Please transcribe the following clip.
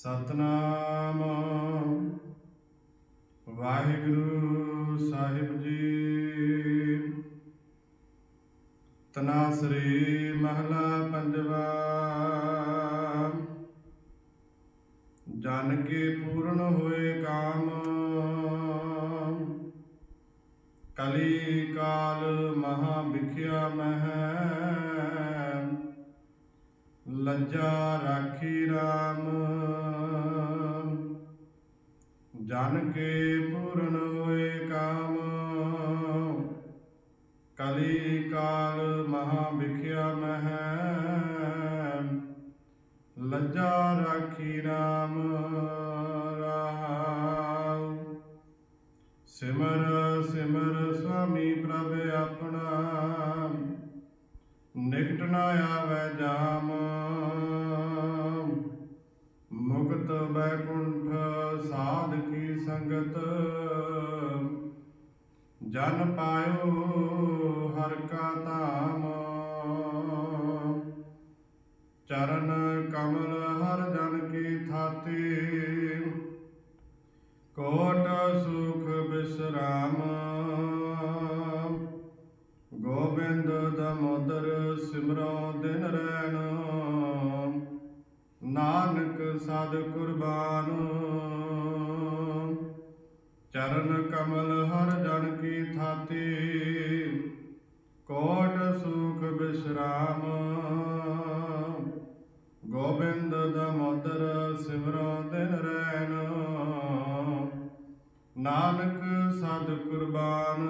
ਸਤਨਾਮ। ਵਾਹਿਗੁਰੂ ਸਾਹਿਬ ਜੀ। ਤਨਾਸਰੀ ਮਹਲਾ ਪੰਜਵਾ। ਜਨ ਕੇ ਪੂਰਨ ਹੋਏ ਕਾਮ। ਕਲੀ ਕਾਲ ਮਹਾ ਵਿਖਿਆ ਮਹਿ। ਲੱਜਾ ਰਾਖੀ RAM ਜਨ ਕੇ ਪੂਰਨ ਹੋਏ ਕਾਮ। ਕਲੀ ਕਾਲ ਮਹਾ ਵਿਖਿਆ ਮਹਿ। ਲੱਜਾ ਰਾਖੀ RAM ਰਹਾਉ ਸਿਮਰ ਸਿਮਰ ਸੁਆਮੀ ਪ੍ਰਭ ਆਪਣਾ। ਨਿਕਟ ਨਾ ਆਵੈ ਜਾਮ। ਸੰਗਤ, ਜਨ ਪਾਇਓ ਹਰ ਕਾ ਧਾਮ। ਚਰਨ ਕਮਲ ਹਰ ਜਨ ਕੀ ਥਾਤੀ। ਕੋਟ ਸੁਖ ਬਿਸਰਾਮ। ਗੋਬਿੰਦ ਦਮੋਦਰ ਸਿਮਰੋ ਦਿਨ ਰੈਣ। ਨਾਨਕ ਸਦ ਕੁਰਬਾਨ। ਚਰਨ ਕਮਲ ਹਰ ਜਨ ਕੀ ਥਾਤੀ, ਕੋਟ ਸੁਖ ਬਿਸਰਾਮ। ਗੋਬਿੰਦ ਦਮੋਦਰ ਸਿਮਰੋ ਦਿਨ ਰੈਣ। ਨਾਨਕ ਸਦ ਕੁਰਬਾਨ।